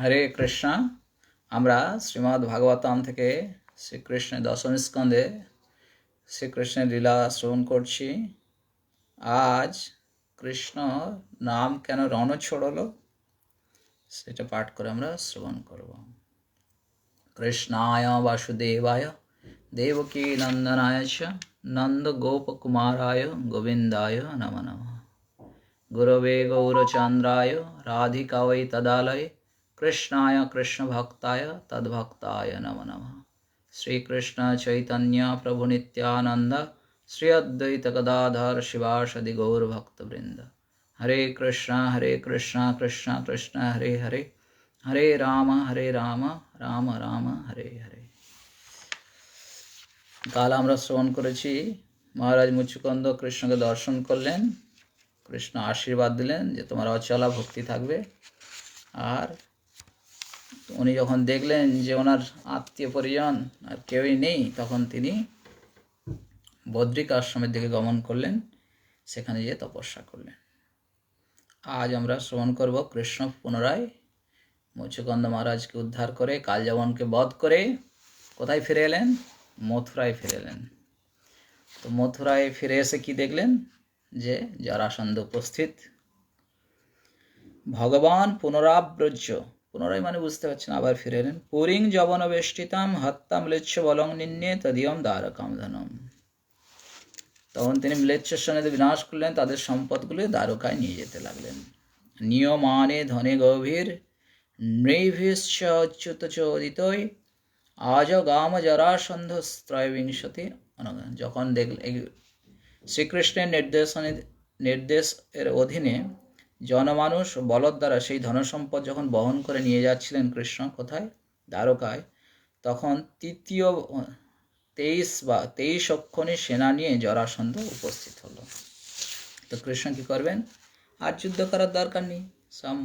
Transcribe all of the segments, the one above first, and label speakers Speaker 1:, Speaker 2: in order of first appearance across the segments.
Speaker 1: হরে কৃষ্ণ আমরা শ্রীমদ্ ভাগবতম থেকে শ্রীকৃষ্ণের দশম স্কন্ধে শ্রীকৃষ্ণের লীলা শ্রবণ করছি আজ কৃষ্ণ নাম কেন রণ ছড়লো সেটা পাঠ করে আমরা শ্রবণ করব কৃষ্ণায় বাসুদেবায় দেবকী নন্দনায় চ নন্দ গোপকুমারায় গোবিন্দায় নম নম গুরবে গৌরচন্দ্রায় রাধিকা তদালয় কৃষ্ণায় কৃষ্ণভক্তায় তদ্ভক্তায় নম নম শ্রীকৃষ্ণ চৈতন্য প্রভু নিত্যানন্দ শ্রী অদ্বৈত গদাধর শিবাসদি গৌরভক্তবৃন্দ হরে কৃষ্ণ হরে কৃষ্ণ কৃষ্ণ কৃষ্ণ হরে হরে হরে রাম হরে রাম রাম রাম হরে হরে কাল আমরা শ্রবণ করেছি মহারাজ মুচুকন্দ কৃষ্ণকে দর্শন করলেন কৃষ্ণ আশীর্বাদ দিলেন যে তোমার অচলা ভক্তি থাকবে আর উনি যখন দেখলেন যে ওনার আত্মীয় পরিজন আর কেউই নেই তখন তিনি বদ্রিক আশ্রমের দিকে গমন করলেন সেখানে গিয়ে তপস্যা করলেন আজ আমরা শ্রবণ করব কৃষ্ণ পুনরায় মৎস্যকন্দ মহারাজকে উদ্ধার করে কালযবনকে বধ করে কোথায় ফিরে এলেন মথুরায় ফিরে এলেন তো মথুরায় ফিরে এসে কি দেখলেন যে জরাসন্ধ উপস্থিত ভগবান পুনরাব্রজ্য পুনরায় মানে বুঝতে পারছেন আবার ফিরে এলেন পুরিং যবনবেষ্টিতাম হত্যা ম্লেচ্ছ বলং নিন্নে তদিয়ম দ্বারকাম ধনম তখন তিনি ম্লেচ্ছর সঙ্গে বিনাশ করলেন তাদের সম্পদগুলি দ্বারকায় নিয়ে যেতে লাগলেন নিয়মানে ধনে গভীর নৃভিশ্চ অচ্যুত আজ গাম জরাসন্ধ ত্রয়বিংশতি যখন দেখলেন শ্রীকৃষ্ণের নির্দেশ নির্দেশ এর অধীনে জনমানুষ বলদ দ্বারা সেই ধনসম্পদ যখন বহন করে নিয়ে যাচ্ছিলেন কৃষ্ণ কোথায় দ্বারকায় তখন তৃতীয় তেইশ বা তেইশ অক্ষণে সেনা নিয়ে জরাসন্ধ উপস্থিত হলো তো কৃষ্ণ কী করবেন আর যুদ্ধ করার দরকার নেই সাম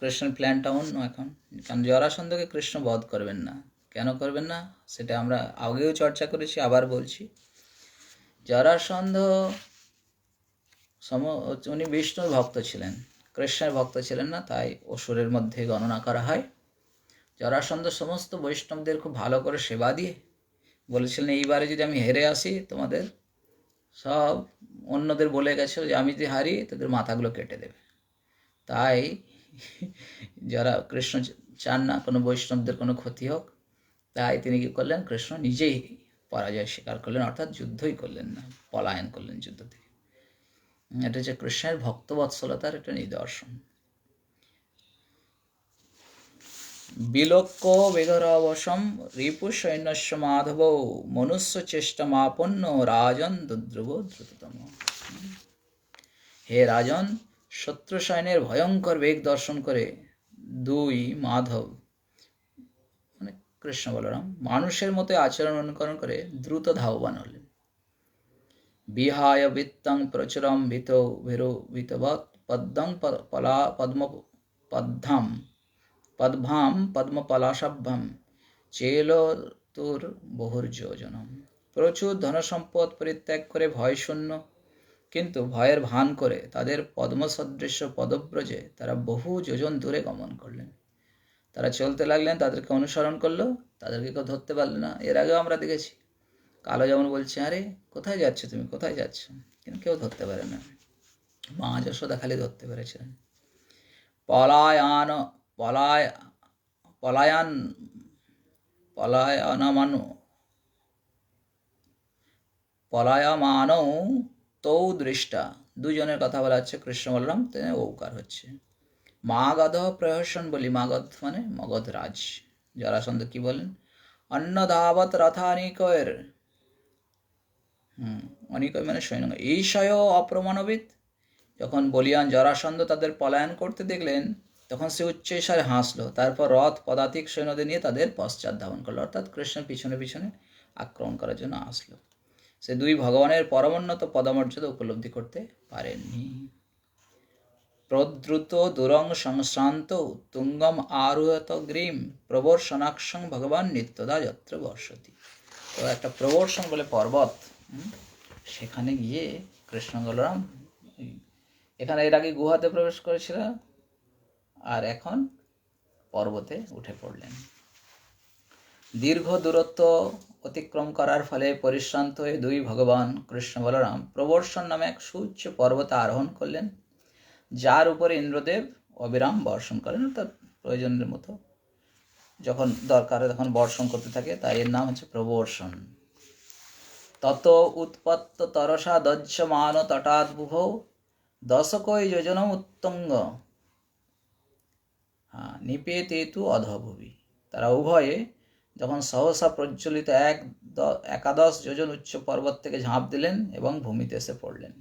Speaker 1: কৃষ্ণের প্ল্যানটা অন্য এখন কারণ জরাসন্ধকে কৃষ্ণ বধ করবেন না কেন করবেন না সেটা আমরা আগেও চর্চা করেছি আবার বলছি জরাসন্ধ সম উনি বিষ্ণুর ভক্ত ছিলেন কৃষ্ণের ভক্ত ছিলেন না তাই অসুরের মধ্যে গণনা করা হয় জরাসন্ধ সমস্ত বৈষ্ণবদের খুব ভালো করে সেবা দিয়ে বলেছিলেন এইবারে যদি আমি হেরে আসি তোমাদের সব অন্যদের বলে গেছে যে আমি যদি হারি তাদের মাথাগুলো কেটে দেবে তাই যারা কৃষ্ণ চান না কোনো বৈষ্ণবদের কোনো ক্ষতি হোক তাই তিনি কী করলেন কৃষ্ণ নিজেই পরাজয় স্বীকার করলেন অর্থাৎ যুদ্ধই করলেন না পলায়ন করলেন যুদ্ধ থেকে এটা যে কৃষ্ণের ভক্তবৎসলতার একটা নিদর্শন বিলক্ষ বিগরবশম রিপু সৈন্যস্য মাধব মনুষ্য চেষ্টমাপন্ন রাজন দুদ্রুব দ্রুততম হে রাজন শত্রু সৈন্যের ভয়ঙ্কর বেগ দর্শন করে দুই মাধব মানে কৃষ্ণ বলরাম মানুষের মতো আচরণ অনুকরণ করে দ্রুত ধাববান হলেন বিহায় বিত্তং প্রচুরম ভিত ভিরো ভিতবৎ পদ্মং পলা পদ্ম পদ্ধাম পদ্ভাম পদ্মপলাশভ্যম চেলতুর বহুর্যোজনম প্রচুর ধন সম্পদ পরিত্যাগ করে ভয় শূন্য কিন্তু ভয়ের ভান করে তাদের পদ্মসদৃশ্য পদব্রজে তারা বহু যোজন দূরে গমন করলেন তারা চলতে লাগলেন তাদেরকে অনুসরণ করলো তাদেরকে কেউ ধরতে পারলো না এর আগেও আমরা দেখেছি কালো যেমন বলছে আরে কোথায় যাচ্ছ তুমি কোথায় যাচ্ছ কিন্তু কেউ ধরতে পারে না মা যশোদা খালি ধরতে পেরেছিলেন পলায়ন পলায় পলায়ন পলায়নমান পলায়মানৌ তৌ দৃষ্টা দুজনের কথা বলা হচ্ছে কৃষ্ণ বললাম তেনে ওকার হচ্ছে মাগধ প্রহসন বলি মাগধ মানে মগধ রাজ জরাসন্ধ কি বলেন অন্নধাবত রথানিকয়ের হুম মানে সৈন্য এই সয় অপ্রমাণবিদ যখন বলিয়ান জরাসন্ধ তাদের পলায়ন করতে দেখলেন তখন সে উচ্চেষায় হাসলো তারপর রথ পদাতিক সৈন্যদের নিয়ে তাদের পশ্চাৎ ধাবন করলো অর্থাৎ কৃষ্ণের পিছনে পিছনে আক্রমণ করার জন্য আসলো সে দুই ভগবানের পরমোন্নত পদমর্যাদা উপলব্ধি করতে পারেননি প্রদ্রুত দুরং সংশ্রান্ত তুঙ্গম আরুহত গ্রীম সনাক্ষ ভগবান নিত্যদা যত্র বর্ষতি তো একটা প্রবর্ষণ বলে পর্বত সেখানে গিয়ে কৃষ্ণ বলরাম এখানে এর আগে গুহাতে প্রবেশ করেছিল আর এখন পর্বতে উঠে পড়লেন দীর্ঘ দূরত্ব অতিক্রম করার ফলে পরিশ্রান্ত হয়ে দুই ভগবান কৃষ্ণ বলরাম প্রবর্ষণ নামে এক সুচ্চ পর্বত আরোহণ করলেন যার উপরে ইন্দ্রদেব অবিরাম বর্ষণ করেন অর্থাৎ প্রয়োজনের মতো যখন দরকার তখন বর্ষণ করতে থাকে তাই এর নাম হচ্ছে প্রবর্ষণ তত উৎপত্ত তরসা দজ্যমান তটাদ্ভুহ দশকই যোজন উত্তঙ্গ হ্যাঁ নিপেতে তু অধভুবি তারা উভয়ে যখন সহসা প্রজ্বলিত এক একাদশ যোজন উচ্চ পর্বত থেকে ঝাঁপ দিলেন এবং ভূমিতে এসে পড়লেন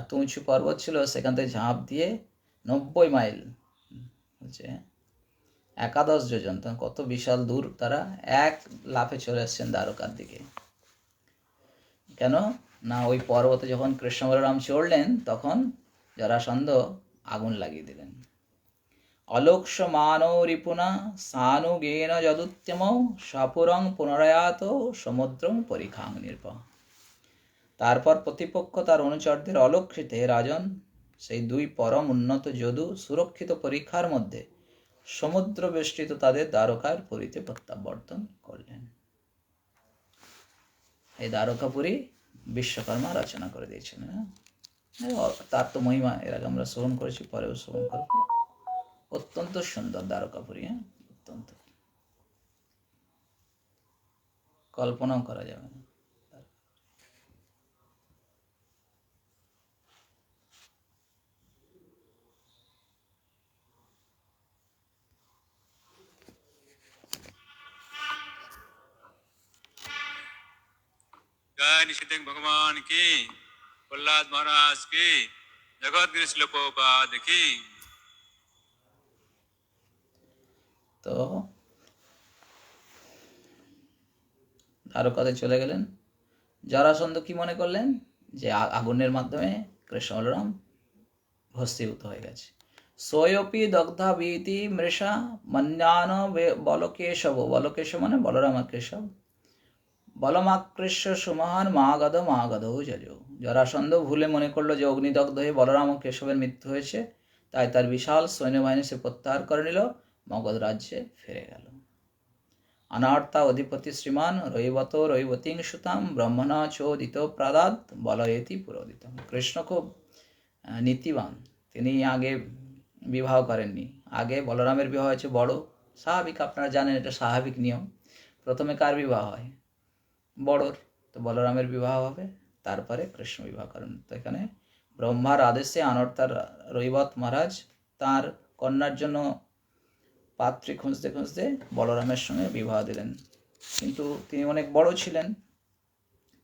Speaker 1: এত উঁচু পর্বত ছিল সেখান থেকে ঝাঁপ দিয়ে নব্বই মাইল হচ্ছে একাদশ যোজন তখন কত বিশাল দূর তারা এক লাফে চলে এসছেন দ্বারকার দিকে কেন না ওই পর্বতে যখন কৃষ্ণ বলরাম চড়লেন তখন জরাসন্ধ আগুন লাগিয়ে দিলেন অলক্ষ মানো রিপুনা সানু গেন যদুত্যম সপুরং পুনরায়াত সমুদ্রং পরীক্ষা নির্ভ তারপর প্রতিপক্ষ তার অনুচরদের অলক্ষিতে রাজন সেই দুই পরম উন্নত যদু সুরক্ষিত পরীক্ষার মধ্যে সমুদ্র বেষ্টিত তাদের দ্বারকার পুরীতে প্রত্যাবর্তন করলেন এই দ্বারকাপুরী বিশ্বকর্মা রচনা করে দিয়েছেন হ্যাঁ? তার তো মহিমা এর আগে আমরা শ্রবণ করেছি পরেও শ্রবণ করব অত্যন্ত সুন্দর দ্বারকাপুরী হ্যাঁ অত্যন্ত কল্পনাও করা যাবে না
Speaker 2: তো আরো কথা
Speaker 1: চলে গেলেন সন্দ কি মনে করলেন যে আগুনের মাধ্যমে কৃষ্ণ বলরাম ভস্তিভূত হয়ে গেছে সোয়পি দগ্ধা বিতি মৃষা মন্যান বলকেশব বলকেশব মানে বলরাম আর কেশব বলমাকৃষ্য সুমহান মাগধ মাগধৌ জজ জরাসন্ধ ভুলে মনে করলো যে অগ্নিদগ্ধ হয়ে বলরাম ও কেশবের মৃত্যু হয়েছে তাই তার বিশাল সৈন্যবাহিনী সে প্রত্যাহার করে নিল মগধ রাজ্যে ফিরে গেল অনার্তা অধিপতি শ্রীমান রৈবত রৈবতিং সুতাম ব্রহ্মণা চোদিত প্রাদাত বলয়েতি পুরোদিত কৃষ্ণ খুব নীতিবান তিনি আগে বিবাহ করেননি আগে বলরামের বিবাহ হয়েছে বড় স্বাভাবিক আপনারা জানেন এটা স্বাভাবিক নিয়ম প্রথমে কার বিবাহ হয় বড়র তো বলরামের বিবাহ হবে তারপরে কৃষ্ণ বিবাহ করেন তো এখানে ব্রহ্মার আদেশে আনর্তার রৈবত মহারাজ তার কন্যার জন্য পাত্রী খুঁজতে খুঁজতে বলরামের সঙ্গে বিবাহ দিলেন কিন্তু তিনি অনেক বড় ছিলেন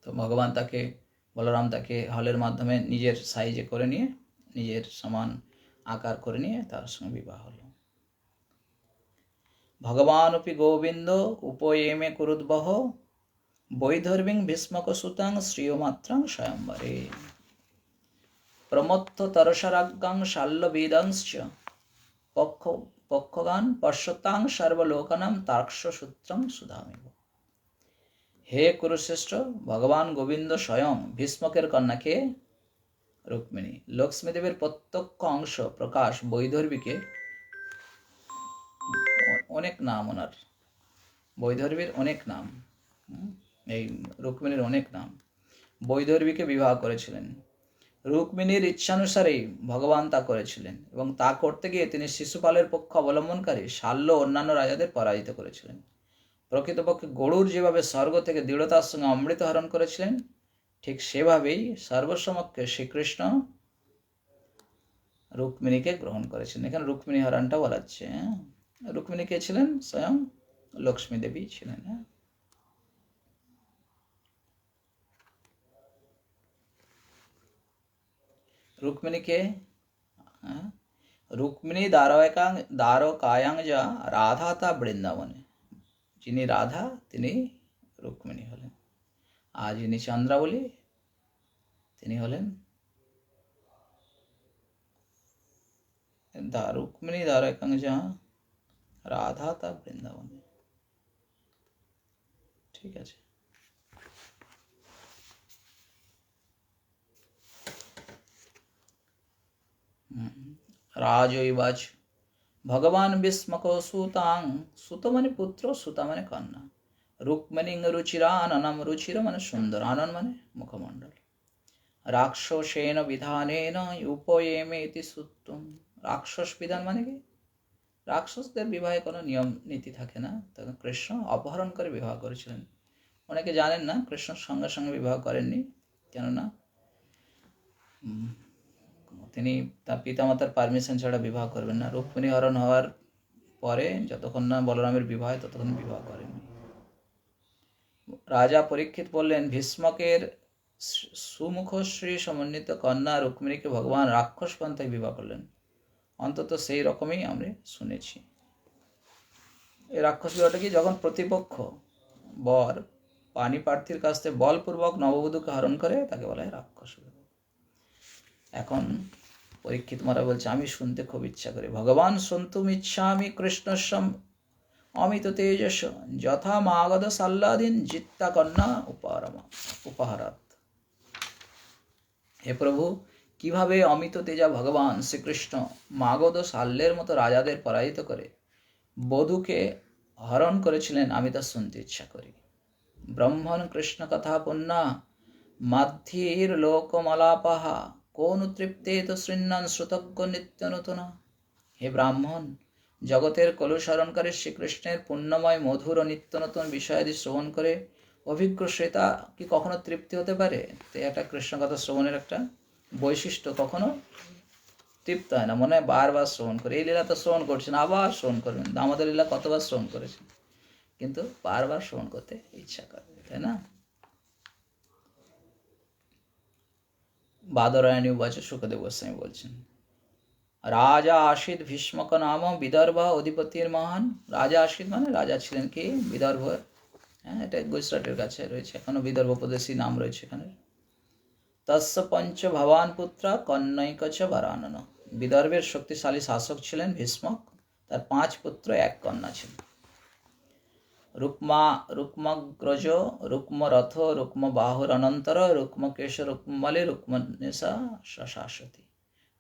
Speaker 1: তো ভগবান তাকে বলরাম তাকে হলের মাধ্যমে নিজের সাইজে করে নিয়ে নিজের সমান আকার করে নিয়ে তার সঙ্গে বিবাহ হলো ভগবানপি গোবিন্দ উপয়েমে কুরুদ্বহ বৈধর্মিং ভীষ্মকসুতাং মাত্রাং স্বয়ম্বরে প্রমত্ত তরসরাজ্ঞাং শাল্যবেদাংশ্চ পক্ষ পক্ষগান পশ্যতাং সর্বলোকানাম সূত্রং সুধাম হে কুরুশ্রেষ্ঠ ভগবান গোবিন্দ স্বয়ং ভীষ্মকের কন্যাকে রুক্মিণী লক্ষ্মীদেবের প্রত্যক্ষ অংশ প্রকাশ বৈধর্বীকে অনেক নাম ওনার বৈধর্বীর অনেক নাম এই রুক্মিণীর অনেক নাম বৈদর্ভীকে বিবাহ করেছিলেন রুক্মিণীর ইচ্ছানুসারেই ভগবান তা করেছিলেন এবং তা করতে গিয়ে তিনি শিশুপালের পক্ষ অবলম্বনকারী শাল্য অন্যান্য রাজাদের পরাজিত করেছিলেন প্রকৃতপক্ষে গরুর যেভাবে স্বর্গ থেকে দৃঢ়তার সঙ্গে অমৃত হরণ করেছিলেন ঠিক সেভাবেই সর্বসমক্ষে শ্রীকৃষ্ণ রুক্মিণীকে গ্রহণ করেছিলেন এখানে রুক্মিণী হরণটা বলাচ্ছে হ্যাঁ রুক্মিণী কে ছিলেন স্বয়ং লক্ষ্মী দেবী ছিলেন হ্যাঁ रुक्मिणी के रुक्मिणी धारावाहिक धारोकायांग जा राधा था वृंदावन जिन्हें राधा तिनी रुक्मिणी हलन आज जिन्हें चंद्रावली तिनी हलन रुक्मिणी धारावाहिक जा राधा था वृंदावन ठीक है রাজৈবাজ ভগবান বিস্মক সুতাং সুত মানে পুত্র সুতা মানে কন্যা রুক্মিণীং রুচিরাননম রুচির মানে সুন্দর আনন মানে মুখমণ্ডল রাক্ষসেন বিধানেন উপয়েমেতি সুত্তম রাক্ষস বিধান মানে কি রাক্ষসদের বিবাহে কোনো নিয়ম নীতি থাকে না তখন কৃষ্ণ অপহরণ করে বিবাহ করেছিলেন অনেকে জানেন না কৃষ্ণ সঙ্গে সঙ্গে বিবাহ করেননি কেননা তিনি তার পিতামাতার পারমিশন ছাড়া বিবাহ করবেন না রুক্মিণী হরণ হওয়ার পরে যতক্ষণ না বলরামের বিবাহ হয় ততক্ষণ বিবাহ করেন রাজা পরীক্ষিত বললেন ভীষ্মকের সুমুখশ্রী সমন্বিত কন্যা রুক্মিণীকে ভগবান রাক্ষস পন্থায় বিবাহ করলেন অন্তত সেই রকমই আমরা শুনেছি এই রাক্ষস বিবাহটা কি যখন প্রতিপক্ষ বর পানি প্রার্থীর কাছ থেকে বলপূর্বক নববধূকে হরণ করে তাকে বলা হয় রাক্ষস এখন পরীক্ষিত মারা বলছে আমি শুনতে খুব ইচ্ছা করি ভগবান শুনতুম ইচ্ছা আমি সম অমিত তেজস যথা মাগদ সাল্লাদিন জিত্তা কন্যা উপারমা উপহারাত হে প্রভু কিভাবে অমিত তেজা ভগবান শ্রীকৃষ্ণ মাগদ সাল্যের মতো রাজাদের পরাজিত করে বধুকে হরণ করেছিলেন আমি তা শুনতে ইচ্ছা করি ব্রহ্মণ কৃষ্ণ কথা পণ্যা মাধ্যির লোকমালাপাহা কোন তৃপ্তে তো শৃণ্যান শ্রুতজ্ঞ নিত্য নতুন হে ব্রাহ্মণ জগতের কলুসরণকারী শ্রীকৃষ্ণের পুণ্যময় মধুর ও নিত্য নতুন বিষয়াদি শ্রবণ করে অভিজ্ঞ শ্রেতা কি কখনো তৃপ্তি হতে পারে তো একটা কৃষ্ণকথা শ্রবণের একটা বৈশিষ্ট্য কখনো তৃপ্ত হয় না মনে হয় বারবার শ্রবণ করে এই লীলা তো শ্রবণ করছেন আবার শ্রবণ করবেন আমাদের লীলা কতবার শ্রবণ করেছেন কিন্তু বারবার শ্রবণ করতে ইচ্ছা করে তাই না বাদরায়ণী উবাচে সুখদেব গোস্বামী বলছেন রাজা আশিত ভীষ্মক নাম বিদর্ভ অধিপতির মহান রাজা আশিত মানে রাজা ছিলেন কি বিদর্ভ হ্যাঁ এটা গুজরাটের কাছে রয়েছে এখনো বিদর্ভ প্রদেশী নাম রয়েছে এখানে তস্য পঞ্চ ভবান পুত্র কন্যক চ বারানন বিদর্ভের শক্তিশালী শাসক ছিলেন ভীষ্মক তার পাঁচ পুত্র এক কন্যা ছিলেন রুক্মা রুক্মগ্রজ রুক্মরথ বাহুর অনন্তর রুক্মকেশ রুক্মলি রুক্ম শাশ্বতী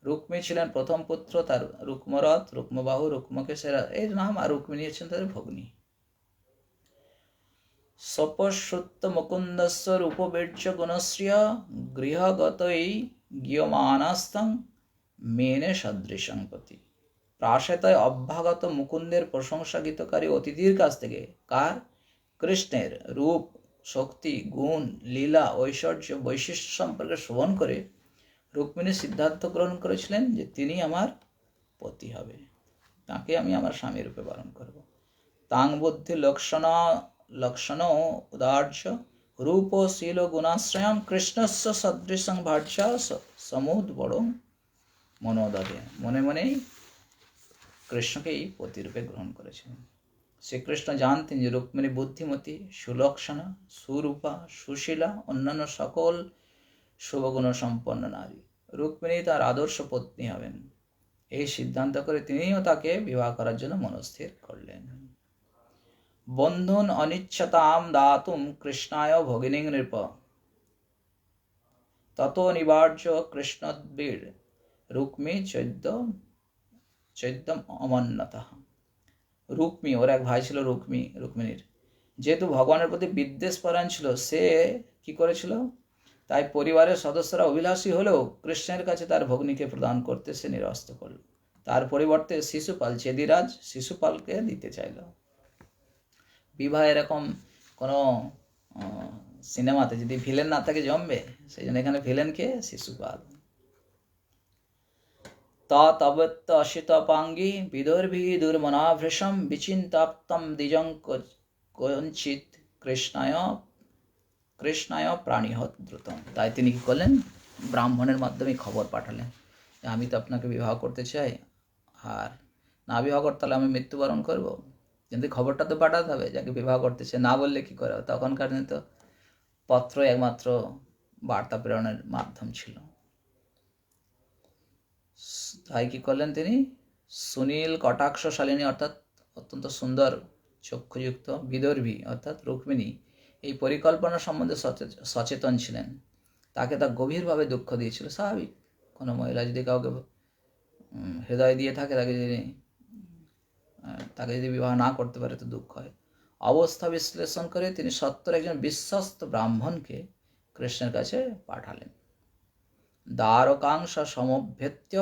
Speaker 1: রুক্মি ছিলেন প্রথম পুত্র তার রুক্মরথ রুক্মবাহু রুক্মকেশের এই নাম আর রুক্মিণী হচ্ছেন তাদের ভগ্নী সপসুত্ত মুকুন্দস্য রূপবীর্য গুণশ্রিয় গৃহগতই গিয়মানাস্তং মেনে সদৃশং প্রতি প্রাসেতায় অভ্যাগত মুকুন্দের প্রশংসা গীতকারী অতিথির কাছ থেকে কার কৃষ্ণের রূপ শক্তি গুণ লীলা ঐশ্বর্য বৈশিষ্ট্য সম্পর্কে শ্রবণ করে রুক্মিণী সিদ্ধান্ত গ্রহণ করেছিলেন যে তিনি আমার পতি হবে তাকে আমি আমার স্বামী রূপে পালন করব তাং বুদ্ধি লক্ষণ লক্ষণ উদার্য রূপ শীল গুণাশ্রয়ম কৃষ্ণস্ব সদৃশ ভাষ্য সমুদ বড় মনোদয় মনে মনেই কৃষ্ণকেই পতিরূপে গ্রহণ করেছিলেন শ্রীকৃষ্ণ জানতেন যে রুক্মিণী বুদ্ধিমতী সুলক্ষণা সুরূপা সুশীলা অন্যান্য সকল শুভগুণ সম্পন্ন নারী রুক্মিণী তার আদর্শ পত্নী হবেন এই সিদ্ধান্ত করে তিনিও তাকে বিবাহ করার জন্য মনস্থির করলেন বন্ধুন অনিচ্ছতাম দাতুম কৃষ্ণায় ভগিনী নৃপ তত অনিবার্য কৃষ্ণদ্বীর রুক্মি চৈদ্য চৈতম অমান্যতা রুক্মি ওর এক ভাই ছিল রুক্মি রুক্মিণীর যেহেতু ভগবানের প্রতি বিদ্বেষ পরায়ণ ছিল সে কি করেছিল তাই পরিবারের সদস্যরা অভিলাষী হলেও কৃষ্ণের কাছে তার ভগ্নীকে প্রদান করতে সে নিরস্ত করল তার পরিবর্তে শিশুপাল চেদিরাজ শিশুপালকে দিতে চাইল বিবাহ এরকম কোনো সিনেমাতে যদি ভিলেন না থাকে জমবে সেই জন্য এখানে ভিলেন কে শিশুপাল তা তবত্ত অসিতপাঙ্গী বিদর্ভী দুর্মনাভৃশম বিচিন্তাপ্তম দ্বিজং কঞ্চিত কৃষ্ণায় কৃষ্ণায় দ্রুত তাই তিনি কী করলেন ব্রাহ্মণের মাধ্যমে খবর পাঠালেন যে আমি তো আপনাকে বিবাহ করতে চাই আর না বিবাহ করতে তাহলে আমি মৃত্যুবরণ করব কিন্তু খবরটা তো পাঠাতে হবে যাকে বিবাহ করতে চাই না বললে কী করে তখনকার দিনে তো পত্র একমাত্র বার্তা প্রেরণের মাধ্যম ছিল তাই কী করলেন তিনি সুনীল কটাক্ষশালিনী অর্থাৎ অত্যন্ত সুন্দর চক্ষুযুক্ত বিদর্ভী অর্থাৎ রুক্মিণী এই পরিকল্পনা সম্বন্ধে সচেতন ছিলেন তাকে তা গভীরভাবে দুঃখ দিয়েছিল স্বাভাবিক কোনো মহিলা যদি কাউকে হৃদয় দিয়ে থাকে তাকে যদি তাকে যদি বিবাহ না করতে পারে তো দুঃখ হয় অবস্থা বিশ্লেষণ করে তিনি সত্তর একজন বিশ্বস্ত ব্রাহ্মণকে কৃষ্ণের কাছে পাঠালেন দ্বারকাংশ সমভেত্য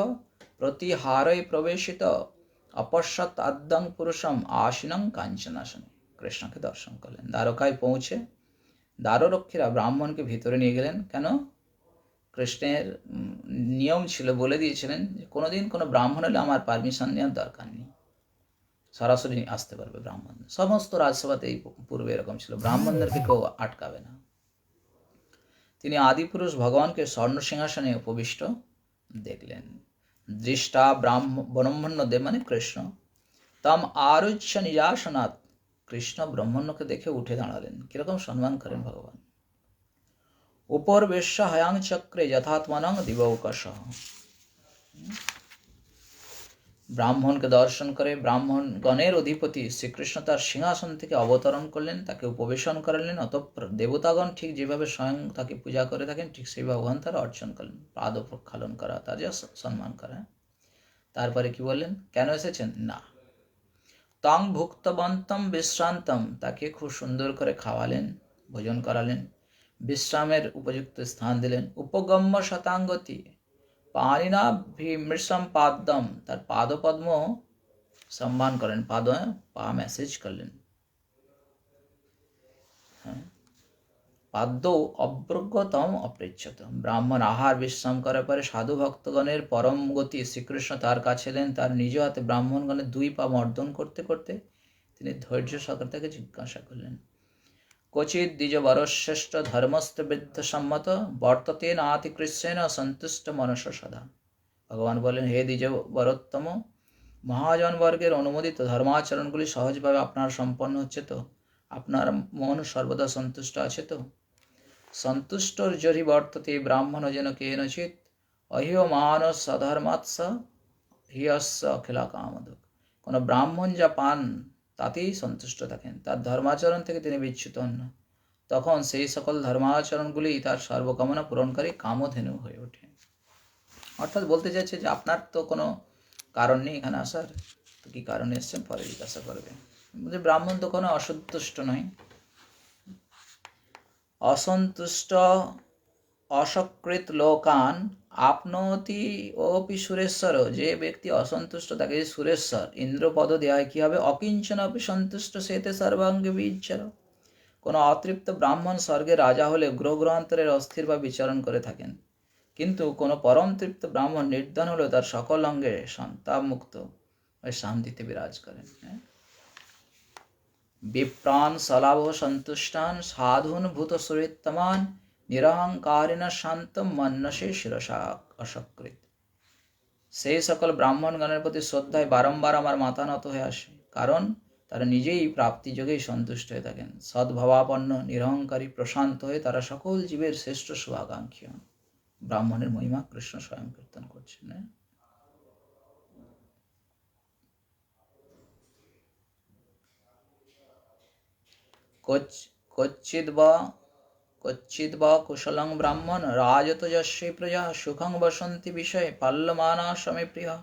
Speaker 1: প্রতিহারই প্রবেশিত অপশ্বত আদ্যং পুরুষম আসিনং কাঞ্চনাসনে কৃষ্ণকে দর্শন করলেন দ্বারকায় পৌঁছে দ্বাররক্ষীরা ব্রাহ্মণকে ভিতরে নিয়ে গেলেন কেন কৃষ্ণের নিয়ম ছিল বলে দিয়েছিলেন যে কোনোদিন কোনো ব্রাহ্মণ হলে আমার পারমিশন নেওয়ার দরকার নেই সরাসরি আসতে পারবে ব্রাহ্মণ সমস্ত রাজসভাতে এই পূর্বে এরকম ছিল ব্রাহ্মণদেরকে কেউ আটকাবে না তিনি আদিপুরুষ ভগবানকে স্বর্ণ সিংহাসনে উপবিষ্ট দেখলেন দৃষ্টা ব্রাহ্ম ব্রহ্মণ্যদেব মানে কৃষ্ণ তাম আরুচ্ছ নিরাসনাথ কৃষ্ণ ব্রহ্মণ্যকে দেখে উঠে দাঁড়ালেন কিরকম সম্মান করেন ভগবান উপর বেশ্য হয়াং চক্রে যথাত্মনং দিবকশ ব্রাহ্মণকে দর্শন করে ব্রাহ্মণগণের অধিপতি শ্রীকৃষ্ণ তার সিংহাসন থেকে অবতরণ করলেন তাকে উপবেশন করালেন অতঃপর দেবতাগণ ঠিক যেভাবে স্বয়ং তাকে পূজা করে থাকেন ঠিক সেই ভগবান তারা অর্চন করলেন পাদ প্রক্ষালন করা তাদের সম্মান করা তারপরে কি বললেন কেন এসেছেন না তং ভুক্তবন্তম বিশ্রান্তম তাকে খুব সুন্দর করে খাওয়ালেন ভোজন করালেন বিশ্রামের উপযুক্ত স্থান দিলেন উপগম্য শতাঙ্গতি পানিনা ভীমৃষম পাদ্যম তার পাদপদ্ম সম্মান করেন পাদ পা মেসেজ করলেন পাদ্য অব্রগতম অপৃচ্ছত ব্রাহ্মণ আহার বিশ্রাম করার পরে সাধু ভক্তগণের পরম গতি শ্রীকৃষ্ণ তার কাছে এলেন তার নিজ হাতে ব্রাহ্মণগণের দুই পা মর্দন করতে করতে তিনি ধৈর্য সকাল জিজ্ঞাসা করলেন ধর্মস্থ বৃদ্ধ সম্মত বর্ততে নাতিকৃষ্যেন সন্তুষ্ট মনস সদা ভগবান বলেন হে দ্বিজবরোত্তম মহাজনবর্গের অনুমোদিত ধর্মাচরণগুলি সহজভাবে আপনার সম্পন্ন হচ্ছে তো আপনার মন সর্বদা সন্তুষ্ট আছে তো সন্তুষ্টর জরি বর্ততে ব্রাহ্মণ যেন নচিত অহিও মহান সধর্মাৎস হিয়স অখিলা কামদ কোনো ব্রাহ্মণ যা পান তাতেই সন্তুষ্ট থাকেন তার ধর্মাচরণ থেকে তিনি বিচ্ছুত হন না তখন সেই সকল ধর্মাচরণগুলি তার সর্বকামনা পূরণকারী কামধেনু হয়ে ওঠে অর্থাৎ বলতে চাইছে যে আপনার তো কোনো কারণ নেই এখানে আসার তো কী কারণে এসছেন পরে জিজ্ঞাসা করবে বলছে ব্রাহ্মণ তো কোনো অসন্তুষ্ট নয় অসন্তুষ্ট অসকৃত লোকান আপনতি অপি সুরেশ্বর যে ব্যক্তি অসন্তুষ্ট তাকে সুরেশ্বর ইন্দ্রপদ দেওয়া হয় কী হবে অকিঞ্চন অপি সন্তুষ্ট সেতে সর্বাঙ্গে বিচ্ছর কোনো অতৃপ্ত ব্রাহ্মণ স্বর্গে রাজা হলে গ্রহ গ্রহান্তরের অস্থির বা বিচরণ করে থাকেন কিন্তু কোনো পরম তৃপ্ত ব্রাহ্মণ নির্ধন হলেও তার সকল অঙ্গে সন্তাপমুক্ত ওই শান্তিতে বিরাজ করেন হ্যাঁ বিপ্রাণ সলাভ সন্তুষ্টান সাধুন ভূত সুরিত্তমান নিরহংকারিণ শান্ত মন্নসে শিরসা অসকৃত সেই সকল ব্রাহ্মণগণের প্রতি শ্রদ্ধায় বারম্বার আমার মাথা নত হয়ে আসে কারণ তারা নিজেই প্রাপ্তিযোগেই সন্তুষ্ট হয়ে থাকেন সদ্ভাবাপন্ন নিরহংকারী প্রশান্ত হয়ে তারা সকল জীবের শ্রেষ্ঠ শুভাকাঙ্ক্ষী হন ব্রাহ্মণের মহিমা কৃষ্ণ স্বয়ং কীর্তন করছেন কচ্চিদ বা বা কুশলং ব্রাহ্মণ রাজতজস্বী প্রজা সুখং বসন্তি বিষয়ে পাল্যমানাশ্রমে প্রিয়া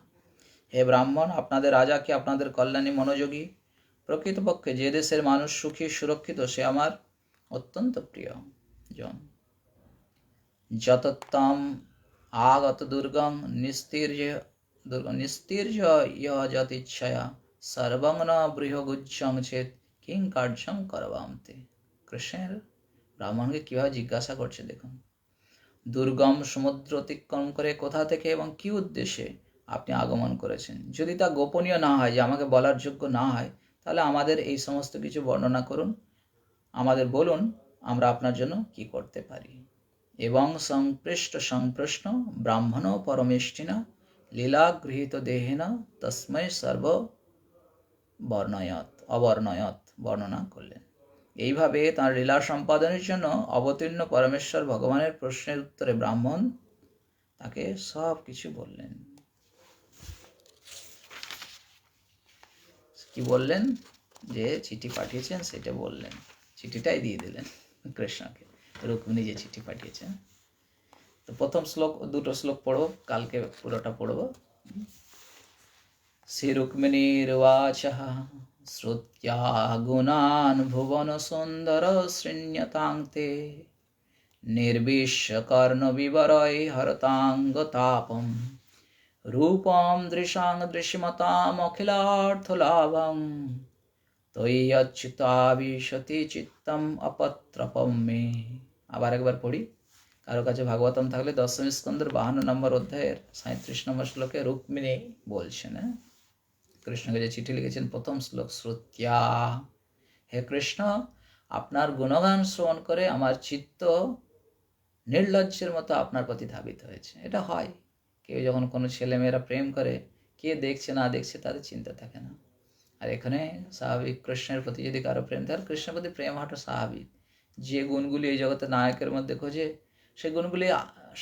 Speaker 1: হে ব্রাহ্মণ আপনাদের রাজাকে আপনাদের কল্যাণী মনোযোগী প্রকৃতপক্ষে যে দেশের মানুষ সুখী সুরক্ষিত সে আমার অত্যন্ত প্রিয় জন যতত্তম আগত দুর্গম নিস্তীর্য নিস্তীর্য ইহ যত সর্বং না বৃহগুচ্ছং চেত কিং কার্যম করবাম তে কৃষ্ণের রামমোহনকে কীভাবে জিজ্ঞাসা করছে দেখুন দুর্গম সমুদ্র অতিক্রম করে কোথা থেকে এবং কি উদ্দেশ্যে আপনি আগমন করেছেন যদি তা গোপনীয় না হয় যে আমাকে বলার যোগ্য না হয় তাহলে আমাদের এই সমস্ত কিছু বর্ণনা করুন আমাদের বলুন আমরা আপনার জন্য কি করতে পারি এবং সংপৃষ্ট সংপ্রশ্ন ব্রাহ্মণ পরমেষ্টিনা লীলা গৃহীত দেহেনা তস্ময় সর্ব বর্ণয়ত অবর্ণয়ত বর্ণনা করলেন এইভাবে তাঁর লীলা সম্পাদনের জন্য অবতীর্ণ পরমেশ্বর ভগবানের প্রশ্নের উত্তরে ব্রাহ্মণ তাকে সব কিছু বললেন কি বললেন যে চিঠি পাঠিয়েছেন সেটা বললেন চিঠিটাই দিয়ে দিলেন কৃষ্ণকে রুক্মিণী যে চিঠি পাঠিয়েছেন তো প্রথম শ্লোক দুটো শ্লোক পড়ব কালকে পুরোটা পড়ব শ্রী রুক্মিণীর ভুবন সুন্দর श्रुत्या गुणान् भुवनसुन्दरशृण्यतां ते निर्विश्यकर्णविवरै हरताङ्गतापं रूपं दृशां दृश्यमतामखिलार्थलाभं তৈয়চ্যুতাবিশতি চিত্তম অপত্রপম মে আবার একবার পড়ি কারো কাছে ভাগবতম থাকলে দশম স্কন্দর বাহান্ন নম্বর অধ্যায়ের সাঁত্রিশ নম্বর শ্লোকে রুক্মিণী বলছেন হ্যাঁ কৃষ্ণকে যে চিঠি লিখেছেন প্রথম শ্লোক শ্রুতিয়া হে কৃষ্ণ আপনার গুণগান শ্রবণ করে আমার চিত্ত নির্লজ্জের মতো আপনার প্রতি ধাবিত হয়েছে এটা হয় কেউ যখন কোনো ছেলেমেয়েরা প্রেম করে কে দেখছে না দেখছে তাদের চিন্তা থাকে না আর এখানে স্বাভাবিক কৃষ্ণের প্রতি যদি কারো প্রেম থাকে কৃষ্ণের প্রতি প্রেম হওয়াটা স্বাভাবিক যে গুণগুলি এই জগতে নায়কের মধ্যে খোঁজে সেই গুণগুলি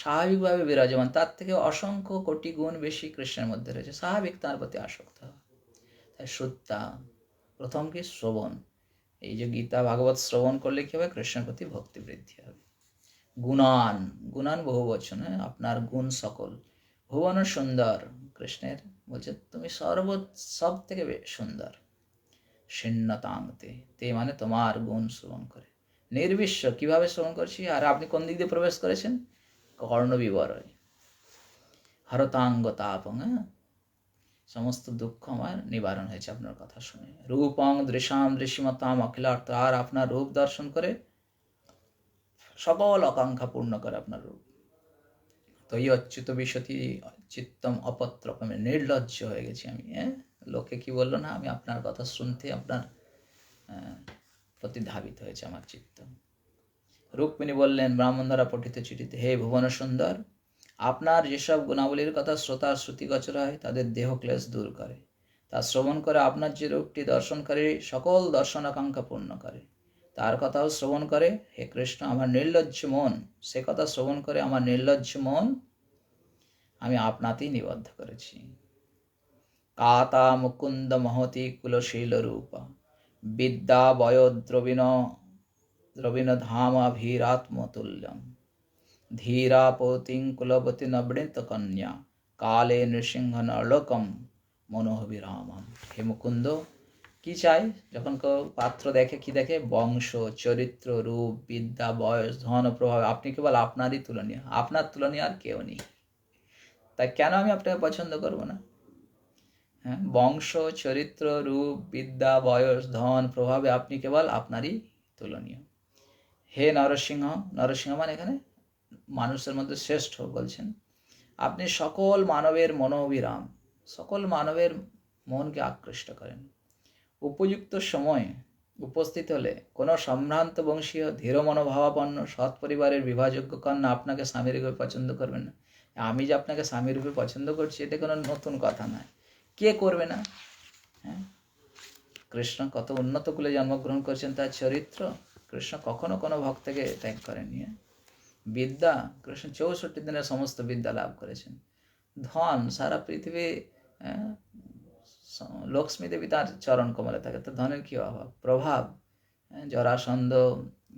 Speaker 1: স্বাভাবিকভাবে বিরাজমান তার থেকে অসংখ্য কোটি গুণ বেশি কৃষ্ণের মধ্যে রয়েছে স্বাভাবিক তার প্রতি আসক্ত হয় শ্রোতা প্রথম কি শ্রবণ এই যে গীতা ভাগবত শ্রবণ করলে কী হবে কৃষ্ণের প্রতি ভক্তি বৃদ্ধি হবে গুণান গুণান বহু বচন হ্যাঁ? আপনার গুণ সকল ভুবন সুন্দর কৃষ্ণের বলছে তুমি সর্ব সব থেকে সুন্দর শীর্ণতাংতে তে মানে তোমার গুণ শ্রবণ করে নির্বিশ্ব কিভাবে শ্রবণ করছি আর আপনি কোন দিক দিয়ে প্রবেশ করেছেন কর্ণবিবরয় হরতাঙ্গ তাপ হ্যাঁ সমস্ত দুঃখ আমার নিবারণ হয়েছে আপনার কথা শুনে রূপং দৃশাম দৃশিমতাম অখিলার্থ আর আপনার রূপ দর্শন করে সকল আকাঙ্ক্ষা পূর্ণ করে আপনার রূপ তো এই অচ্যুত বিশতি চিত্তম অপত্রকমে নির্লজ্জ হয়ে গেছি আমি হ্যাঁ লোকে কি বললো না আমি আপনার কথা শুনতে আপনার প্রতি ধাবিত হয়েছে আমার চিত্ত রুক্মিণী বললেন ব্রাহ্মণ দ্বারা পঠিত চিঠিতে হে ভুবন সুন্দর আপনার যেসব গুণাবলীর কথা শ্রোতার শ্রুতিগোচর হয় তাদের দেহ ক্লেশ দূর করে তা শ্রবণ করে আপনার যে রূপটি দর্শনকারী সকল দর্শনাকাঙ্ক্ষা পূর্ণ করে তার কথাও শ্রবণ করে হে কৃষ্ণ আমার নির্লজ্জ মন সে কথা শ্রবণ করে আমার নির্লজ্জ মন আমি আপনাতেই নিবদ্ধ করেছি কাতা মুকুন্দ মহতি কুলশীল রূপা বিদ্যা বয় দ্রবীণ ধামাভীরাত্মতুল্যম धीरापोतिं কুলপতি কন্যা কালে নৃসিংহ নরলকম মনোহবিরামম হে মুকুন্দ কী চাই যখন কেউ পাত্র দেখে কি দেখে বংশ চরিত্র রূপ বিদ্যা বয়স ধন প্রভাব আপনি কেবল আপনারই তুলনীয় আপনার তুলনীয় আর কেউ নেই তাই কেন আমি আপনাকে পছন্দ করব না হ্যাঁ বংশ চরিত্র রূপ বিদ্যা বয়স ধন প্রভাবে আপনি কেবল আপনারই তুলনীয় হে নরসিংহ নরসিংহ মানে এখানে মানুষের মধ্যে শ্রেষ্ঠ বলছেন আপনি সকল মানবের মনোবিরাম সকল মানবের মনকে আকৃষ্ট করেন উপযুক্ত সময়ে উপস্থিত হলে কোনো সম্ভ্রান্ত বংশীয় ধীর মনোভাবাপন্ন সৎ পরিবারের বিভাজজ্ঞ কন্যা আপনাকে রূপে পছন্দ করবেন না আমি যে আপনাকে স্বামীরূপে পছন্দ করছি এতে কোনো নতুন কথা নয় কে করবে না হ্যাঁ কৃষ্ণ কত উন্নত কুলে জন্মগ্রহণ করেছেন তার চরিত্র কৃষ্ণ কখনো কোনো ভক্তকে ত্যাগ করেনি হ্যাঁ বিদ্যা কৃষ্ণ চৌষট্টি দিনে সমস্ত বিদ্যা লাভ করেছেন ধন সারা পৃথিবী লক্ষ্মী দেবী তার চরণ কমলে থাকে তো ধনের কী অভাব প্রভাব জরাসন্ধ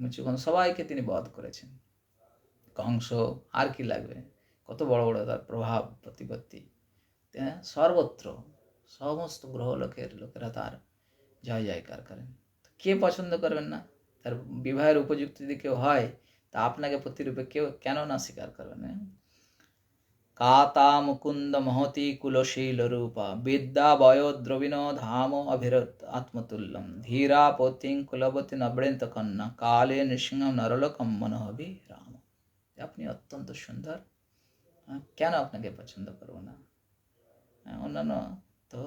Speaker 1: মুচুকন সবাইকে তিনি বধ করেছেন কংস আর কি লাগবে কত বড় বড় তার প্রভাব প্রতিপত্তি সর্বত্র সমস্ত গ্রহ লোকের লোকেরা তার জয় জয়কার করেন কে পছন্দ করবেন না তার বিবাহের উপযুক্ত যদি কেউ হয় তা আপনাকে প্রতিরূপে কেউ কেন না স্বীকার না হ্যাঁ? কাতা মুকুন্দ মহতি কুলশীল রূপা বিদ্যা বয়োদ্রবিণ ধাম অভির আত্মতুল্যম ধীরা পতিং কুলবতী নবৃন্ত কন্যা কালে নৃসিংহ নরলকম মনোহবি রাম আপনি অত্যন্ত সুন্দর কেন আপনাকে পছন্দ করবো না হ্যাঁ, অন্যান্য তো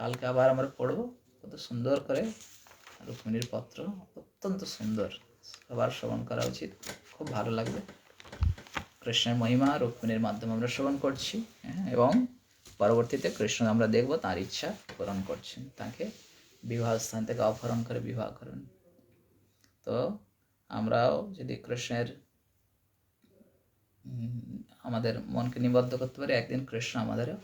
Speaker 1: কালকে আবার আমরা পড়বো কত সুন্দর করে রুক্মিণীর পত্র অত্যন্ত সুন্দর সবার শ্রবণ করা উচিত খুব ভালো লাগবে কৃষ্ণের মহিমা রুক্মিণীর মাধ্যমে আমরা শ্রবণ করছি হ্যাঁ, এবং পরবর্তীতে কৃষ্ণ আমরা দেখব তার ইচ্ছা পূরণ করছেন তাকে বিবাহ স্থান থেকে অপহরণ করে বিবাহ করুন তো আমরাও যদি কৃষ্ণের আমাদের মনকে নিবদ্ধ করতে পারি একদিন কৃষ্ণ আমাদেরও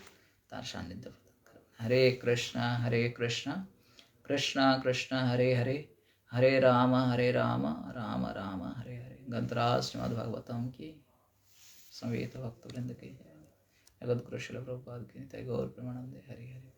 Speaker 1: তার সান্নিধ্য প্রদান করবেন হরে কৃষ্ণ হরে কৃষ্ণ কৃষ্ণ কৃষ্ণ হরে হরে हरे राम हरे राम राम राम हरे हरे गंतराज श्रीमद भागवतम की संवेद भक्त वृंद की जगत कुरुशल प्रभुपाद की नित्य गौर प्रमानंद हरे हरे